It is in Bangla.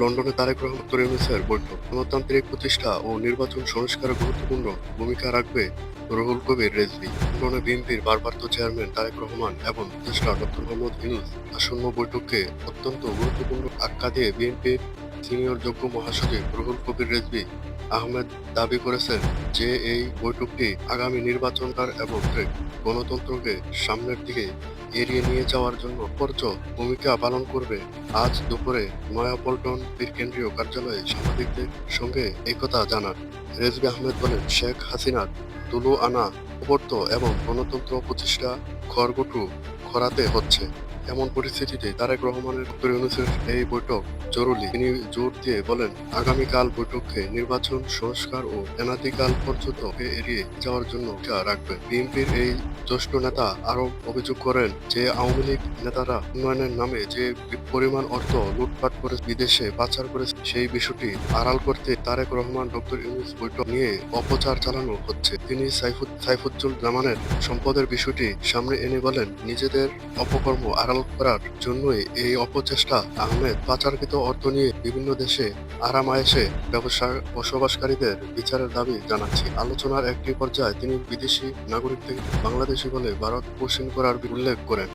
লন্ডনে তারেক রহমান ইউনূসের বৈঠক। গণতান্ত্রিক প্রতিষ্ঠা ও নির্বাচন সংস্কারে গুরুত্বপূর্ণ ভূমিকা রাখবে রহুল কবির রেজভি। লন্ডনে বিএনপির ভারপ্রাপ্ত চেয়ারম্যান তারেক রহমান এবং প্রতিষ্ঠা ডক্টর মোহাম্মদ ইউনুস আসন্ন বৈঠককে অত্যন্ত গুরুত্বপূর্ণ আখ্যা দিয়ে বিএনপির সিনিয়র যোগ্য মহাসচিব রুহুল কবির রেজভি আহমেদ দাবি করেছেন যে এই বৈঠকটি আগামী নির্বাচনকার এবং গণতন্ত্রকে সামনের দিকে এড়িয়ে নিয়ে যাওয়ার জন্য পর্য ভূমিকা পালন করবে। আজ দুপুরে নয়াপল্টন বীর কেন্দ্রীয় কার্যালয়ে সাংবাদিকদের সঙ্গে একথা জানান রেজবি আহমেদ বলেন, শেখ হাসিনার তুলু আনা অবর্ত এবং গণতন্ত্র প্রতিষ্ঠা খড়গটু খরাতে হচ্ছে। এমন পরিস্থিতিতে তারেক রহমানের ইউনূসের এই বৈঠক জরুরি। তিনি জোর দিয়ে বলেন, আগামীকাল বৈঠককে নির্বাচন, সংস্কার ও এনাদিকাল পর্যন্ত এড়িয়ে যাওয়ার জন্য রাখবেন। বিএনপির এই জ্যেষ্ঠ নেতা আরও অভিযোগ করেন যে, আওয়ামী লীগ নেতারা উন্নয়নের নামে যে পরিমাণ অর্থ লুটপাট করে বিদেশে পাচার করে, সেই বিষয়টি আড়াল করতে তারেক রহমান, ডক্টর ইউনুস বৈঠক নিয়ে অপচার চালানো হচ্ছে। তিনি সাইফুজ্জুল জামানের সম্পদের বিষয়টি সামনে এনে বলেন, নিজেদের অপকর্ম আড়াল করার জন্যই এই অপচেষ্টা আহমেদ পাচারকৃত অর্থ নিয়ে বিভিন্ন দেশে আরাম আয়েসে ব্যবসা বসবাসকারীদের বিচারের দাবি জানাচ্ছি। আলোচনার একটি পর্যায়ে তিনি বিদেশি নাগরিক থেকে বাংলাদেশি বলে ভারত পোষণ করার উল্লেখ করেন।